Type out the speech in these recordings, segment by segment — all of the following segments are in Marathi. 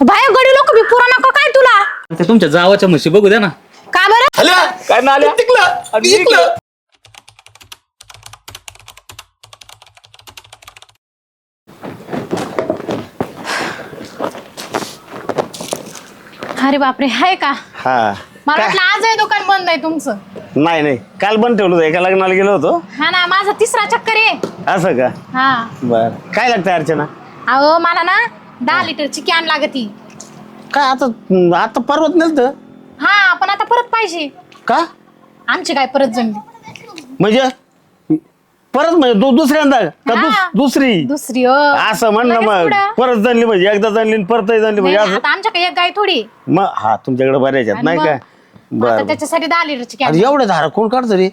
बाहेर गडी लोक बी पुरा नको काय तुला? तुमच्या जावाच्या म्हशी बघू द्या ना. का बरं? काय ना आल्या आणि इकडं. अरे बापरे हाय का? हा. मला वाटलं आज आहे दुकान बंद आहे तुमचं. नाही नाही. काल बंद ठेवलं होतं. एका लग्नाला गेलो होतो. हा ना माझा तिसरा चक्कर आहे. असं का? हा. बर. काय लागतं अर्चना? अहो मला ना दहा लिटरची कॅन लागती. काय आता आता पर्वत नेलत हा पण आता परत पाहिजे. का? आमची काय परत जमली? म्हणजे? परत म्हणजे दु- दुसऱ्यांदा का? दुस- हा. दुसरी? दुसरी हो. असं म्हण ना लगेच मग. पुढं. परत जाणली म्हणजे एकदा जाणली आणि परत जाणली नाही, म्हणजे असं. आता आमच्याकडे एक गाय थोडी. मग हा तुमच्याकडे बऱ्याच आहेत आणि नाही मग? का? आता बर त्याच्यासाठी दहा लिटरची कॅन एवढे धारा कोण काढतं रे?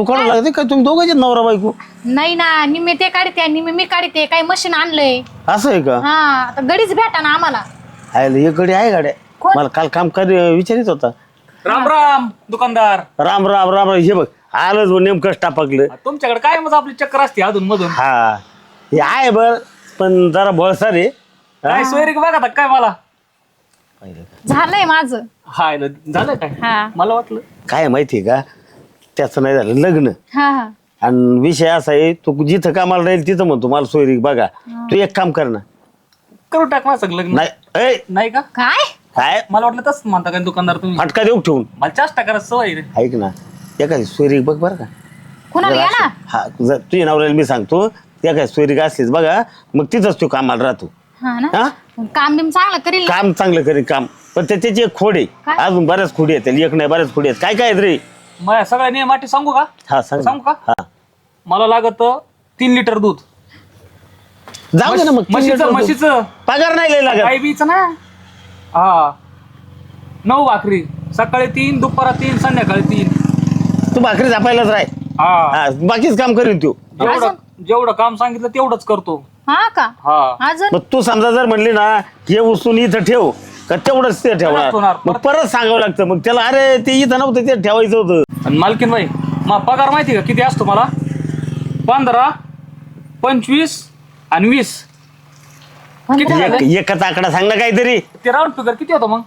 तू काढू लागते? काय तुम्ही दोघांचे नवरा बायको? नाही ना निम्मे ते काढते निम्मे मी काढते. काही मशीन आणलंय. असं आहे का? हा आता गडीच भेटा ना आम्हाला. आहे एक गडी आहे गाड्या. कोण? मला काल काम कर विचारित होता. राम राम दुकानदार. राम राम राम हे बघ आलंच बघ, नेमकंच टापकलं तुमच्याकडे काय मग आपली चक्कर असते अधून मधून. हा हे आहे बर पण जरा भळसा रे काय सोयरी बघा आता काय मला? झालंय माझं. हाय झालं काय? हा. मला वाटलं. काय माहितीये का? त्याचं नाही झालं लग्न. हा हा. आणि विषय असा आहे तू जिथं कामाला राहील तिथं म्हणतो मला सोयरी बघा. तू एक काम कर ना. करू टाक ना सगळं लग्न. नाही ऐ, नाही का? काय? काय? मला वाटलं तसं म्हणता काय दुकानदार तुम्ही? फटका देऊ ठेवून? मला चाष्टा करा सवय रे. ऐक ना एखादी सोयरी बघ बरं का. कुणाला जरा गेला असं- हा जर तुझ्या नवऱ्याला मी सांगतो एखादी सोयरी असलीच बघा मग तिथंच तू कामाला राहतो. हा ना? हा? काम बिम चांगलं करील ना? काम चांगलं करी काम. पण त्या- त्याची एक खोड. आहे काय? अजून बऱ्याच खोडी आहेत एक नाही बऱ्याच खोडी आहेत. काय काय आहेत रे? मग सगळ्या नियम अटी सांगू का? हा सांग सांगू का? हा. मला लागत तीन लिटर दूध. जाऊ दे ना मग तीन म्हशीचं लिटर दूध. म्हशीचं. पगार नाही लय लागत. बीच ना. हा. नऊ भाकरी. सकाळी तीन दुपारा तीन संध्याकाळी तीन. तू भाकरी झापायलाच राह. हा. हा बाकीच काम करीन तू. जेवढं जेवढं काम सांगितलं तेवढंच करतो. हा का? हा. अजून? मग तू समजा जर म्हणली ना हे उचलून इथं ठेव. का तेवढंच ते ठेवणार होणार. मग परत सांगावं लागतं. मग त्याला अरे ते इथं नव्हतं ते ठेवायचं होतं. आणि मालकीन बाई मग पगार माहिती का? किती असतो मला? पंधरा पंचवीस आणि वीस. किती झालं? एक- एकच आकडा सांग ना काहीतरी. ते राऊंड फिगर किती होतं मग?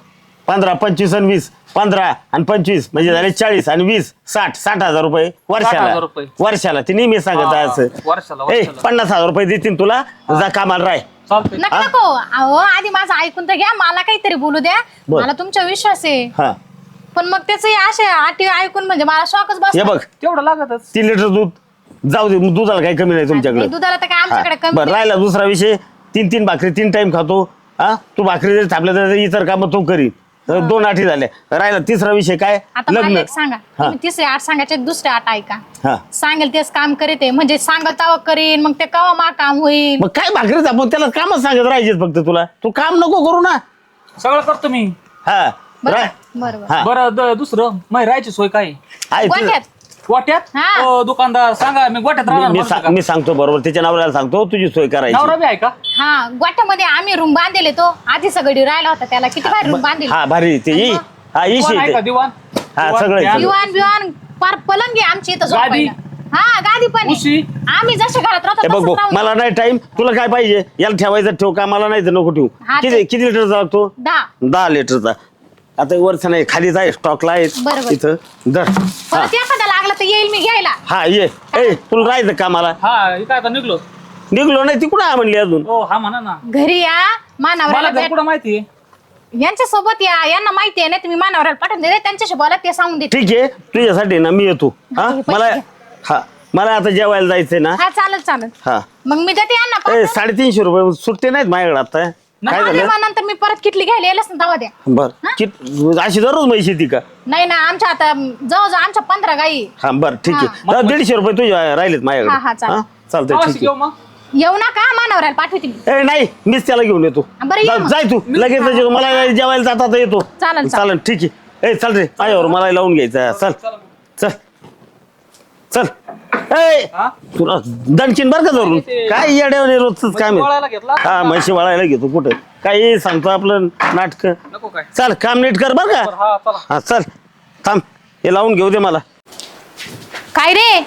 पंधरा पंचवीस आणि वीस. पंधरा आणि पंचवीस म्हणजे झाले चाळीस आणि वीस साठ. साठ हजार रुपये वर्षाला. हजार रुपये. वर्षाला. ते नेहमी सांगत हा, असं. वर्षाला, ए, वर्षाला. पन्नास हजार रुपये देतील तुला. जा कामाला राय. चालतंय नको नको. अहो आधी माझं ऐकून तर घ्या. मला काहीतरी बोलू द्या. बोल. मला तुमचा विश्वास आहे. हा. पण मग त्याचे असे आटी ऐकून म्हणजे मला शॉकच बस हे बघ. तेवढं लागतच. तीन लिटर दूध. जाऊ दे दुधाला काही कमी नाही तुमच्याकडे. दुधाला तर काय आमच्याकडे हा, कमी बरं. राहिला दुसरा विषय. तीन तीन भाकरी तीन टाइम खातो. हा? तू भाकरी जरी थांबल्या तर इतर कामं तो करीन. दोन आठी झाल्या राहिला तिसरा विषय काय? आता मला लग्न. एक सांगा. हा. तुम्ही तिसरे आठ सांगायचे दुसरे आठ ऐका. हा. सांगेल तेच काम करीत आहे. म्हणजे सांगल तेव्हा करीन मग ते कवा मा काम होईल? मग काय भाकरी आपण त्याला कामच सांगत राहायचे फक्त तुला. तू काम नको करू ना. सगळं करतो मी. हा. बरं. बरोबर हा. बरं द- दुसरं. मग राहायची सोय काय? आहे ते- गोठ्यात गोट्यात हा. हो दुकानदार सांगा मी गोट्यात मी- सांग- सांगतो बरोबर त्याच्या नवऱ्याला सांगतो तुझी सोय नवरा करायची बी आहे का? हा गोठ्यामध्ये आम्ही रूम बांधले तो. आधी सगळी राहिला होता त्याला. किती भारी रूम बांधले हा भारी ते ई हा. दिवाण आहे का ते दिवाण? हा, दिवाण, सगळं आहे, फॅन, दिवाण बिवान पार पलंग आहे आमची इथं गादी? झोपायला. हा गादी पण आहे. आम्ही जसे घरात राहतो बघ तसंच भाऊ, राहू. मला नाही टाइम तुला काय पाहिजे? याला ठेवायचं ठेव का? मला नाही तर नको ठेवू. हा, किती ते- किती लिटरचा लागतो? दहा. दहा लिटरचा. आता वरचा नाही खालीच आहे स्टॉकला आहे बरोबर. इथं. दर हा. परत एखादा लागला तर येईल मी घ्यायला. हा ये. ए तुला राहायचं हे काय आता निघलो. निघलो नाही ती कुठं म्हणली अजून? हो हा म्हणा ना. घरी या मला कुठं माहिती? यांच्या सोबत या यांना माहिती आहे ना तुम्ही मानावऱ्याला पाठवून दे त्यांच्याशी बोला ते सांगून देते ठीक आहे तुझ्यासाठी ना मी येतो. हा हे पैसे मला. हा मला आता जेवायला जायचंय ना. हा चालेल चालेल. हा. मग मी देते यांना ए पाठवून. साडेतीनशे रुपये सुट्टे नाहीत माझ्याकडे आता. काय झालं? नंतर मी परत किटली घ्यायला येईलच ना दवा द्या. बर. कित- अशी दररोज म्हैशी ती का? नाही ना आमच्या आता जवळजवळ आमच्या पंधरा गाई. हा बर ठीक आहे. हा. तर दीडशे रुपये तुझ्या राहिलेत हा, हा, माझ्याकडे चालेल. हा चालतंय ठीक घेऊ मग? येऊ नका मानावऱ्याला पाठवते मी. आहे ए नाही मीच त्याला घेऊन येतो. बरं, ये जा- मग. जाय तू. लगेच येतो. मला जेवायला जाता तर येतो. चालेल, चालेल. ठीक आहे. ए चल रे. आयावर मला लावून घ्यायचं. चल. चल. चल. ए हा? तुला दणकीन बर का धरून? काय येड्यावर रोजच काम वळायला आहे घेतला? हा म्हशी वळायला घेतो कुठं? काही सांगतो आपलं नाटक. नको काय. चल काम नीट कर बर का? हा चला. हा चल. थांब. हे लावून घेऊ दे मला. काय रे?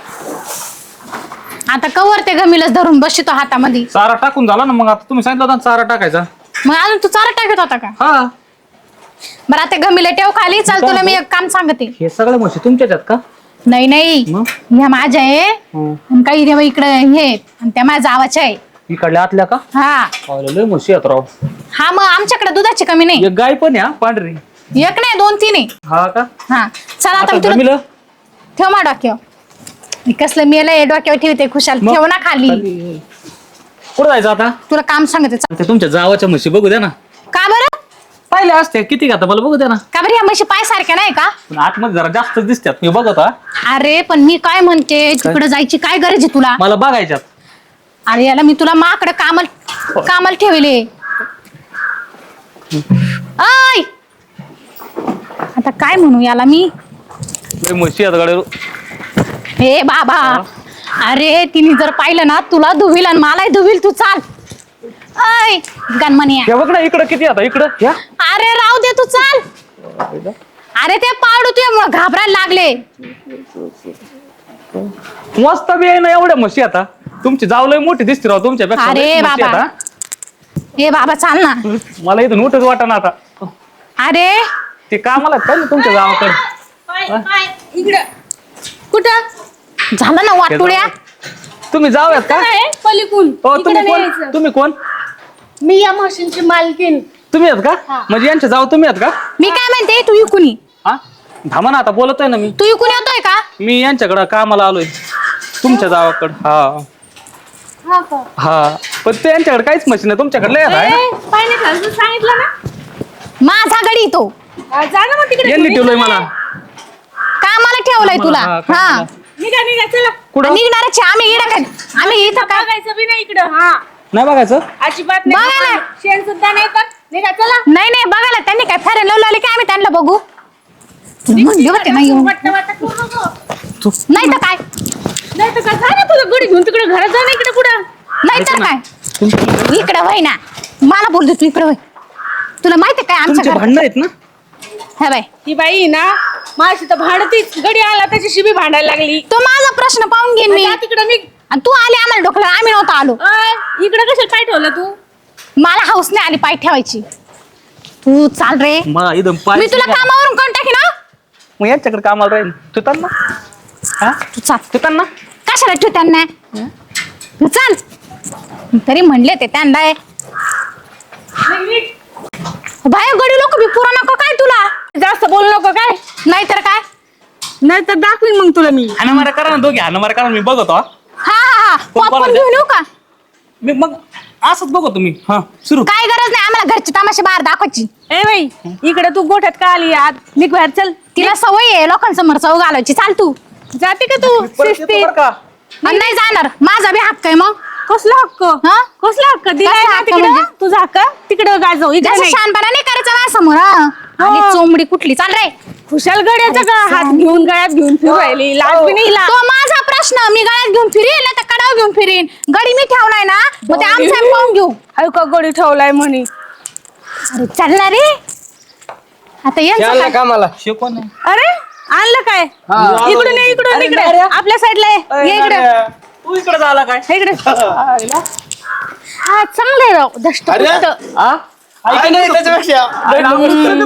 आता कवर ते गमीलच धरून बसतो हातामध्ये. चारा टाकून झाला ना मग आता तुम्ही सांगितलं होतं ना चारा टाकायचा. मग अजून तू चारा टाकत होता का? हा. बरं आता गमीला ठेव खाली. चल तुला मी एक काम सांगते. हे सगळ्या म्हशी तुमच्याच आहेत का? नाही नाही. मग? ह्या माझ्या आहे. हं. आणि काही तेव्हा इकडे हे. आणि त्या माझ्या जावाच्या आहे. इकडल्या आतल्या का? हा. अरे, लय म्हशी आहेत राव. हा मग आमच्याकडे दुधाची कमी नाही. एक गाय पण हा, पांढरी. एक नाही दोन तीन आहे. हा का? हा. चल आता आता मी तुला जमिलं? ठेव मा डोक्यावर. मी कसलं मेलं डोक्यावर ठेवते खुशाल. मग? ठेव ना खाली. खाली. कुठं जायचं आता? तुला काम सांगते चल. ते तुमच्या जावाच्या म्हशी बघू द्या ना. का बरं? पाहिले असते. किती घेता? मला बघू द्या ना. का बरं म्हशी पाय सारख्या नाही का? पण आतमध्ये जरा जास्त दिसतात. मी बघत हा. अरे पण मी काय म्हणते? तिकडे जायची काय गरज आहे तुला? मला बघायच्यात. अरे याला मी तुला माकडे कामाल कामाला ठेवले. आय आता काय म्हणू याला मी? लय म्हशी आहेत गाडी हे बाबा. अरे तिने जर पाहिलं ना तुला धुवील आणि मलाही धुवील तू चाल. ऐ हे इकडं किती आता? इकडं? ह्या अरे राहू दे तू चाल. अरे ते पाडू तुझ्यामुळे घाबरायला लागले. मस्त बी आहे ना एवढ्या म्हशी आता. तुमची जाव लय मोठी दिसते राव तुमच्यापेक्षा अरे म्हशी बाबा. हा. बाबा चाल ना. मला इथून उठच वाटा ना आता. अरे. ते कामाला आहेत का तुमच्या गावाकडे? कुठं? झालं ना वाटुड्या तुम्ही जाऊयात का? पलीकून हो तुम्ही कोण. तुम्ही कोण? मी या मशीनची मालकीन तुम्ही आहेत का? म्हणजे यांच्या जाव तुम्ही आहेत का? मी काय म्हणते तू इकुनी हा? थांबा ना आता बोलत आहे ना मी. तू इकून येतोय का? मी यांच्याकडं कामाला आलोय. तुमच्या गावाकडं हा. हा का? हा. पण ते यांच्याकडे काहीच मशीन आहे. तुमच्याकडे लय आहे ना? पाणी सांगितलं ना? माझा गडी तो. हा, जा ना मग तिकडे. यांनी ठेवलंय मला. कामाला ठेवलाय तुला. हा, हा कामाला. निघा निघा चला. कुठं? निघणारच आहे. आम्ही इकडं काय आम्ही इथं काय बघायचं बी नाही इकडं हा. नाही बघायचं? अजिबात बघा नाही ना. शेण सुद्धा नाही तर निघा चला. नाही नाही बघायला त्यांनी काय फेरेन लावलं आले की आम्ही त्यांना बघू? म्हणले होते ना येऊन वाटतं वाटतं करू नको. नाही तर काय? नाही तर काय? जा ना तुझं गडी घेऊन तिकडे घरात जा ना इकडे कुठं? नाही तर काय? इकडं वय ना. मला बोलतो तू इकडं वय. तुला माहिती काय तुमचे आमच्या भांडण आहेत ना? हा बाय ती बाई ना माझी तर भांडतीच. गडी आला त्याची शिबी भांडायला लागली. तो माझा प्रश्न पाहून घेईन मी. तिकडे निघ. आणि तू आली आम्हाला डोकलं आम्ही नव्हतो आलो. इकडे कशाला काय ठेवलं तू? मला हाऊस नाही आली पाय ठेवायची. तू चाल रे. मला पाय मी तुला कामावरून कोण टाकी ना मग यांच्याकडे कामाला राहील तू ना. हा? तू चाल. तू ना. कशाला ठेव त्यांना? तू चाल. तरी म्हणले ते त्यांना. बाय गडी लोक बी पुरा नको काय तुला? जास्त बोलू नको काय? नाहीतर काय? नाही तर दाखवीन मग तुला मी. हाना करा ना दोघे हाना करा ना, मी बघतो हा. हा हा हा. कोण पॉपकॉर्न? घेऊन येऊ का मी मग असंच बघतो तुम्ही. हा सुरू. काय गरज नाही आम्हाला घरची तमाशे बाहेर दाखवायची. ए बाई इकडे तू गोठ्यात का आली? आत निघ बाहेर चल. तिला सवय आहे लोकांसमोर चव घालायची. चाल तू. जाते का तू? परत येतो शिस्तीत. बरं का? आणि नाही जाणार. माझा बी हक्क आहे मग. कसला हक्क? हा? कसला हक्क? दिलाय कसला ना हक्क तिकडं? म्हणजे? तुझा हक्क? तिकडं काय जाऊ इकडे नाही. शहाणपणा नाही करायचा माझ्यासमोर हा. आणि चोंबडी कुठली? चाल रे. खुशाल गड्याचा का? हात घेऊन गळ्यात घेऊन फिरू राहिली. लाज बी नाही हिला. तो माझा प्रश्न. मी गळ्यात घेऊन फिरेन नाही तर कडाव घेऊन फिरेन. गडी मी ठेवलाय ना मग ते आमचा पाहून घेऊ. हाय का गडी ठेवलाय म्हणे. अरे चालणार रे. आता यांचं काय? कामाला. शिकवण नाही अरे आणलं काय? हा. इकडून ये इकडून अरे इकडे. नाऱ्या. आपल्या साईडला ये. इकडे. तू इकडे झाला काय? इकडे. हा. चांगलं आहे राव. दष्ट अरे. हा? काय नाही त्याच्यापेक्षा.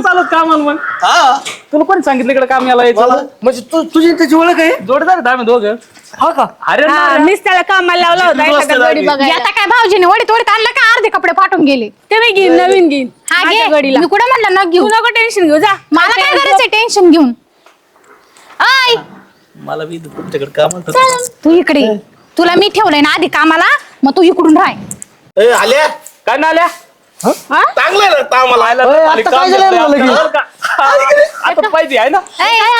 चालत कामाला मग. हा. तुला कोण सांगितलं इकडे काम याला मला? यायचं म्हणजे तू तुझी त्याची ओळख आहे? जोडदार आहेत आम्ही दोघं. हा का? अरे हा. मीच त्याला कामाला लावला होता. गडी? बघायला. आता काय भाऊजीने वडीत वडीत आणलं का? अर्धे कपडे पाठवून गेले. ते मी घेईन नवीन घेईन. हा माझ्या घे. गडीला मी कुठं म्हणलं न तू घेऊ नको टेन्शन घेऊ. जा. मला काय करायचंय टेन्शन घेऊन. आय मला बी तुमच्याकडे कामाला तू इकडे ये. तुला मी ठेवलंय ना आधी कामाला मग तू इकडून राह. ए, आल्या? काय ना आल्या? चांगलं आहे ना कामाला. आला आता काय झालं रे मला की? आता पाहिजे आहे ना?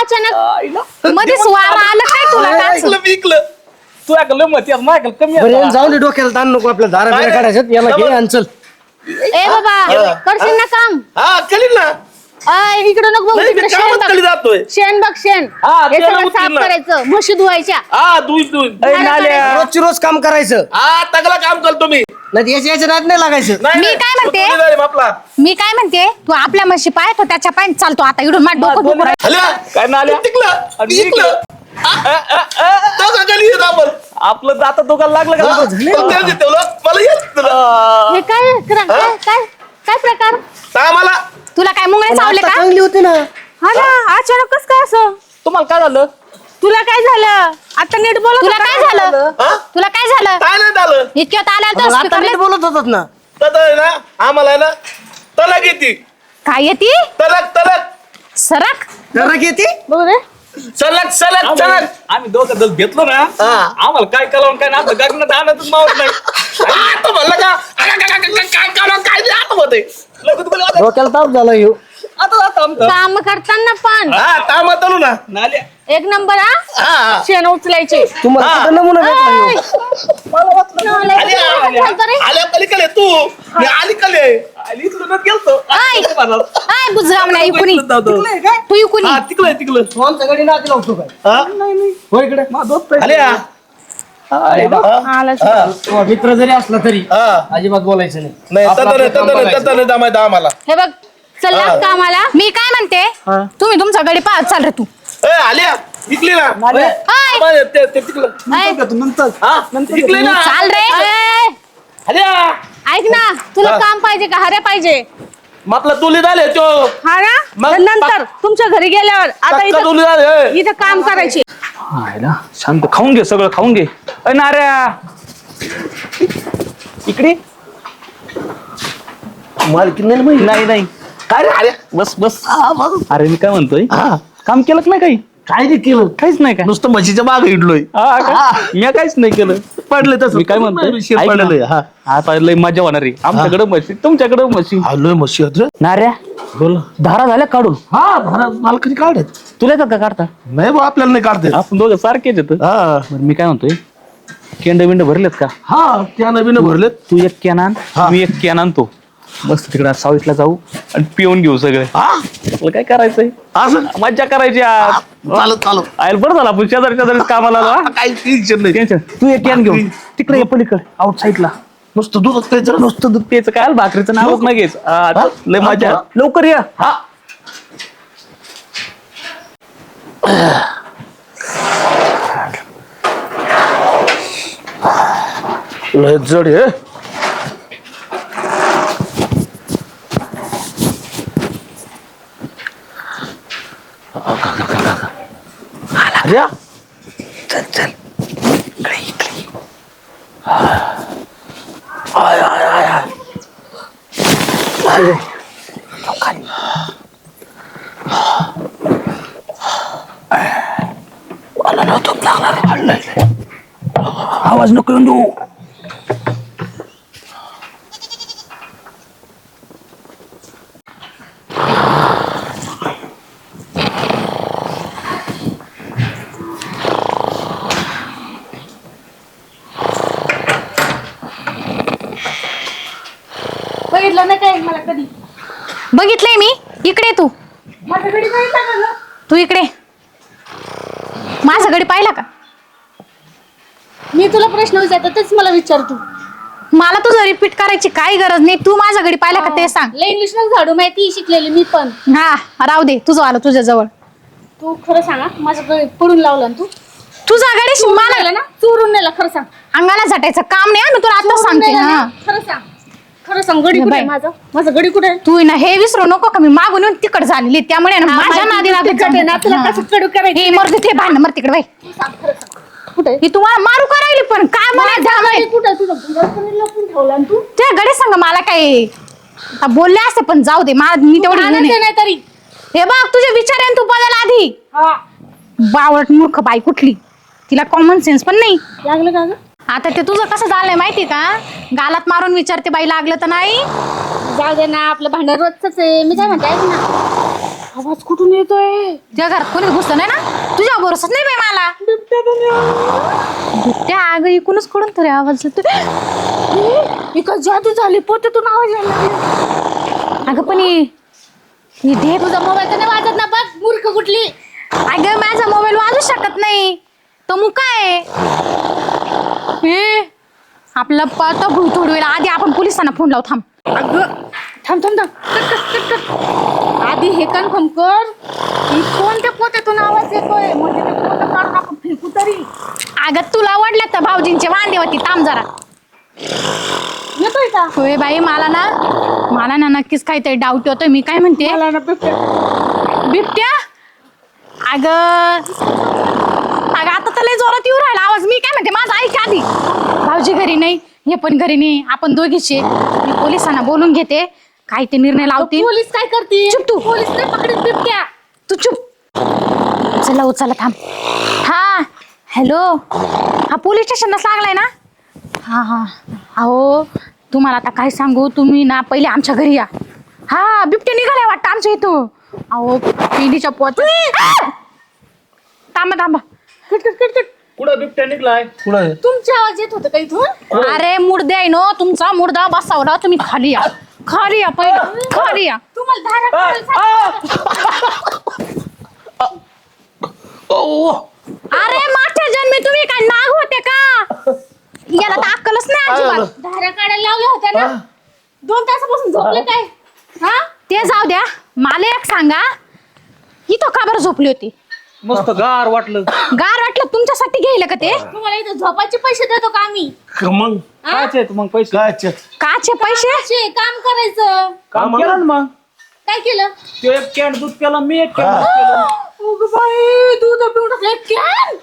अचानक. आईला. मध्येच वारा आलं काय तुला? मी ऐकलं. तू ऐकलं माझ्याकडे कमी बरं दे डोक्याला ताण नको आपल्या दारा बिरा काढायच्यात याला घे आणि चल. ए बाबा करशील ना काम? हा करीन ना. आय, इकडं नको बघू नाही तिकडे मी शेण कामात बघ. कधी जातोय. शेण बघ शेण. हा, हे सगळं साफ ना. करायचं म्हशी धुवायच्या. हा नाल्या. रोजची रोज काम करायचं. हा तगला काम करतो मी. नाही याच्या याच्या नाद नाही लागायचं. नाही, मी नाही, काय म्हणते? तो आपला मी काय म्हणते? तू आपल्या म्हशी पाय तो त्याच्या पाय चालतो आता इकडून माझं डोकं दुखू राहिलं. हल्या. काय नाल्या? टिकलं आणि टिकलं तो का गली येत आपण. आपलं जाता दोघांना लागलं का? पण त्याने ठेवलं मला येत तुला. हे काय करा- काय काय? काय प्रकार? आम्हाला तुला काय मुंगळे चावले का? चांगली होती ना. हा ना अचानक कस काय असं? तुम्हाला काय झालं? तुला काय झालं? आता नीट बोल तुला काय झालं? हा? तुला काय झालं? काय नाही झालं. इतक्यात आल्या मग तर आता नीट बोलत होतात ना. तर आहे ना आम्हाला आहे ना तलक येते. काय येते? तलक तलक. सरक. जरा किती बघू दे. सलग सलग सलग आम्ही दोघं दल घेतलो ना हा. आम्हाला काय कलावून काय ना आपलं गगनात आणतच मावत नाही. आता म्हणलं का अगं, अगं, अगं, अगं, काय करावं, काय नाही आता होते लगेच बोलले, आता- डोक्याला ताप झाला ह्यो. आता आता आमचं. काम करताना पण. हा तामात आलो ना. नाल्या. एक नंबर हा? हा. हा शेण उचलायचे. तुम्हाला कुठं नमुना भेटला ह्यो. आल्या आल्या. पलीकडे तू. मी अलीकडे गेलतो. आय. आता म्हणाल. नाही कुणी? जातो. तू इकुनी हा तिकडे तिकडं. आमच्या गाडी नाती लावतो काय? हा? हो इकडे. मा दोस्त आहे. आल्या? आला तो मित्र जरी असला तरी हा. अजिबात बोलायचं नाही. आपलं आपलं काम बघायचं. आम्हाला हे बघ चल लाग कामाला मी काय म्हणते? तुम्ही तुमचा गडी पाहत चाल रे तू. ए आल्या? इकली ना. आय. आम्हाला ते ते तिकडं. आय. हा? इकली ना. चाल रे. आल्या? ऐक ना तुला हा. काम पाहिजे का? हरे पाहिजे. आपला तुली झाले तो. हा ना? मग तर नंतर तुमच्या घरी गेल्यावर आता इथं तुली झाले. इथं काम करायचे. आयला शांत खाऊन घे सगळं खाऊन घे. अय नाऱ्या! इकडे. मालकी नाही माहिती नाही नाही. काय रे? आल्या बस बस. अरे मी काय म्हणतोय? हा. काम केलं का नाही काही? काय नाही केलं? काहीच नाही काय? नुसतं म्हशीच्या मागे इडलोय. हा का? मी काहीच नाही केलं. पडले तसं. मी काय म्हणतोय? शिर ऐक ना. पडलेलं. हा. आता लय मजा होणार आहे. आमच्याकडे म्हशी तुमच्याकडे म्हशी आलोय म्हशी होत नाऱ्या बोल धारा झाल्या काढून? हा भारत मालकाची काढत तुला येतात का काढता? नाही बा आपल्याला नाही काढते आपण दोघं सारखेच येत हा. बरं मी काय म्हणतोय? केंड बिंड भरलेत का? हा त्या नवीन भरलेत. तू एक कॅन आण हा. मी एक कॅन आणतो. मस्त तिकडे सावीसला जाऊ आणि पिऊन घेऊ सगळे. हा? आपलं काय करायचंय? असं? मज्जा करायची आज. चालत चालू आयल बरं झालं आपण शेजारी शेजारी कामाला आलो, हा? काही टेन्शन नाही. टेन्शन तू एक कॅन घेऊन तिकडे ये पलीकडे. आउट साईडला नुसतं दूधच प्यायचं. नुसतं दूध प्यायचं. काय भाकरीचं नावच नाही घ्यायचं हा, हा? लय मजा हा? लवकर या. हा. लय जड आहे अरे चल चल. इकडे इकडे. आय आय आय आय खाली आला ना तो लागला आवाज नको येऊन देऊ. बघितलंय मी. इकडे तू. तू इकडे. माझा गडी पाहिला का? मी तुला प्रश्न विचारतो तेच मला विचार तू. मला तुझं रिपीट करायची काही गरज नाही. तू माझा गडी पाहिला का ते सांग. लय इंग्लिशमध्ये झाडू माहिती शिकलेली मी पण. हा राहू दे. तुझं आलं तुझ्या जवळ. तू खरं सांगा माझं गळ पडून लावला ना तू. तुझा गडी मला ना? चोरून नेला खरं सांग. अंगाला झटायचं काम नाही हा, मी तुला आता चोरून सांगते नेला ना? हा. खरं सांग. खरं सांग गडी कुठे आहे बाई. माझं? माझं गडी कुठे आहे? तू ना हे विसरू नको का मी? मागून येऊन तिकड झालेली त्यामुळे ना माझ्या माहिती नादी तू तिखट आहे ना, तुला कसं कडू करायचं? हे मर ते भांड मर तिकडे बाई. कुठे आहे? ही तुम्हाला मारू का राहिली पण? काय मला माझा झालंय गडी कुठे आहे? तुझं घरात लपून ठेवला ना तू? त्या गडे सांग मला काय आता बोलले असते पण जाऊ दे मला मी तेवढी हे आनंद नाही. नाही तरी. हे बघ तुझे विचार आहे ना तू बदल आधी. हा. बावळट मूर्ख बाई कुठली? तिला कॉमन सेन्स पण नाही. लागलं का ग? आता ते तुझं कसं झालंय माहिती का? गालात मारून विचारते बाई लागलं तर नाही? जाऊ दे ना आपलं भांडण रोजच आहे. मी काय म्हणते ऐक ना. आवाज कुठून येतोय? तुझ्या घरात कोणी घुसलं नाही ना? तुझ्या भरोसाच नाही बाई मला? त्या आग इकूनच कडून तरी आवाज येतो एका जादू झाली पोटातून आवाज यायला लागला. अगं पण ही ही ढेप तुझा मोबाईल तर नाही वाजत ना बघ मूर्ख कुठली. अगं माझा मोबाईल वाजू शकत नाही. तो मुका आहे? हे आपला पता थोडी वेळ. आधी आपण पोलिसांना फोन लावू थांब. अगं थांब थांब थांब. Cut, cut, cut, cut. आधी हे कन्फर्म कर की कोणत्या पोत्यातून आवाज येतोय? म्हणजे ते पोतं काढून आपण फेकू तरी. अगं तुला आवडल्या तर भाऊजींचे वांदे होती? थांब जरा. येतोय का? होय बाई मला ना मला ना नक्कीच काहीतरी डाऊट होतोय मी काय म्हणते? मला ना बिबट्या. बिबट्या? अग अगं आता तर लय जोरात येऊ राहिला आवाज. मी काय म्हणते माझा ऐक आधी. भाऊजी घरी नाही हे पण घरी नाही आपण दोघीचे. मी पोलिसांना बोलून घेते. काय ते निर्णय लावतील? पोलीस काय करते चुप तू. पोलीस नाही पकडत बिबट्या. तू चुप. चला उचला थांब. हा हॅलो. हा पोलीस स्टेशनलाच लागलाय ना? हा हा. अहो तुम्हाला आता काय सांगू? तुम्ही ना पहिले आमच्या घरी या. हा बिबटे निघालाय वाटतं आमच्या इथं. अहो पिंडीच्या पोत थांबा थांबा. Cut cut cut cut. कुठं बिबट्या निघलाय? कुठं तुमचा आवाज येत होता का इथून? अरे मुर्दे आहे नो तुमचा मुर्दा बसावला तुम्ही खाली या. खाली या पहिले खाली या. तुम्हाला धारा काढायला सांगितलं. अरे मागच्या जन्मी तुम्ही काय नाग होते का? याला तर अक्कलच नाही अजिबात. धारा काढायला लावल्या होत्या ना? दोन तासापासून झोपले काय? हा? ते जाऊ द्या. मला एक सांगा. इथं का बरं झोपली होती? मस्त गार वाटलं. गार वाटलं तुमच्यासाठी घ्यायला का ते? तुम्हाला इथं झोपायचे पैसे देतो का आम्ही? मग? आहेत मग पैसे? काय काचे पैसे? कामाचे, काम करायचं. काम केलं ना मग. काय केलं? तो एक कॅन दूध केलं मी एक कॅन दूध केलं. अगं बाई दूध पिऊन टाकलं कॅन?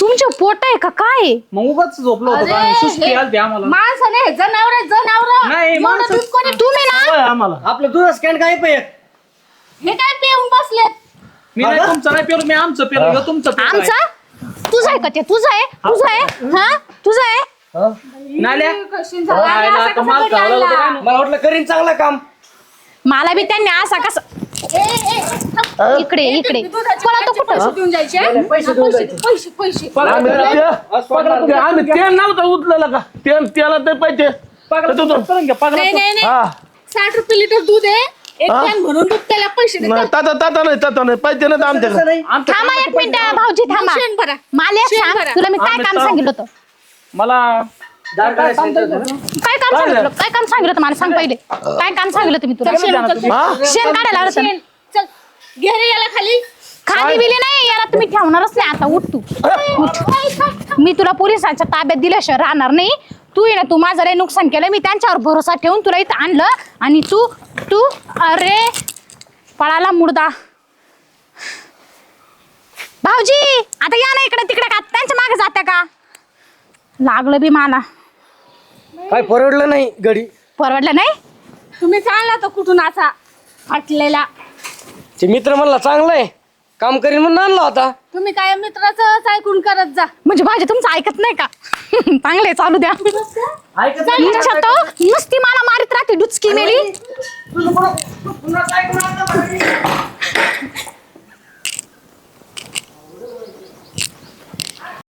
तुमचं पोट आहे का? काय? मग उगाच झोपलो होतो अरे, आम्ही. सुस्ती हे आलती आम्हाला. माणसं नाही जनावर जनावर. नाही, माणसं- कोणी तुम्ही ना होय आम्हाला. आपलं दूध स्कॅन काय पे हे काय पिऊन बसलेत? मी नाही तुमचं नाही पेलो मी आमचं पेलो ह्यो तुमचं आहे. आमचा? तुझं आहे का ते? तुझं आहे? तुझं आहे? हा? तुझं आहे? नाल्या? कशी झालं? काय आणि ना, असं आता कसं माल घरी खावला होता आणला? काय? ना? मला वाटलं करीन चांगलं काम. मला बी त्यांनी असा कसं. इकडे इकडे. दुधाचे पळा तो पैसे देऊन जायचे पैसे देऊन पैसे जायचे. पैसे पैसे. पगार आम्ही करून ते- आज पगार ते करून आम्ही ते नव्हतं उचलेलं का? ते त्याला ते पाहिजे पगार तो- तो- करून घ्या पगार नाही नाही नाही. हा. साठ रुपये लिटर दूध आहे. एक हा? कॅन भरून दूध त्याला पैसे नाही देतात ताता ताता नाही ताता नाही पाहिजे ना तसं आमच्याकडे. नाही. आमच्या थांबा कामाचे एक मिनिट पैसे- भाऊजी थांबा. शेण भरा. मला एक शेण सांग. भरा. तुला मी काय आम्ही काम सांगितलं होतं? मला दार काय होतं? ना? काय काम सांगितलं काय काम सांगितलं होतं? मला सांग पहिले. काय काम सांगितलं तुम्ही तुला? शेण उचल, शेण. हा? शेण काढायला लावलं होतं. शेण. चल. घे रे याला खाली. खाली बिली नाही याला तुम्ही ठेवणारच नाही. आता उठ तू. उठ. मी तुला पोलिसांच्या ताब्यात दिल्याशिवाय राहणार नाही. तू ये ना तू माझं लय नुकसान केलं मी त्यांच्यावर भरोसा ठेवून तुला इथं आणलं आणि तू तू अरे पळाला मुर्दा भाऊजी आता या ना इकडे तिकडे का? त्यांच्या मागे जात्या का? लागलं बी मला. काय परवडलं नाही गडी परवडलं नाही? तुम्ही चालला तर कुठून असा? फाटलेला. ते मित्र म्हणला चांगलं आहे. काम करीन म्हणून आणला होता. तुम्ही काय मित्राचं ऐकून करत जा. म्हणजे भाऊजी तुमचं ऐकत नाही का? चांगले चालू द्या. इच्छा नुसती मला मारित राहते डुचकी मेली.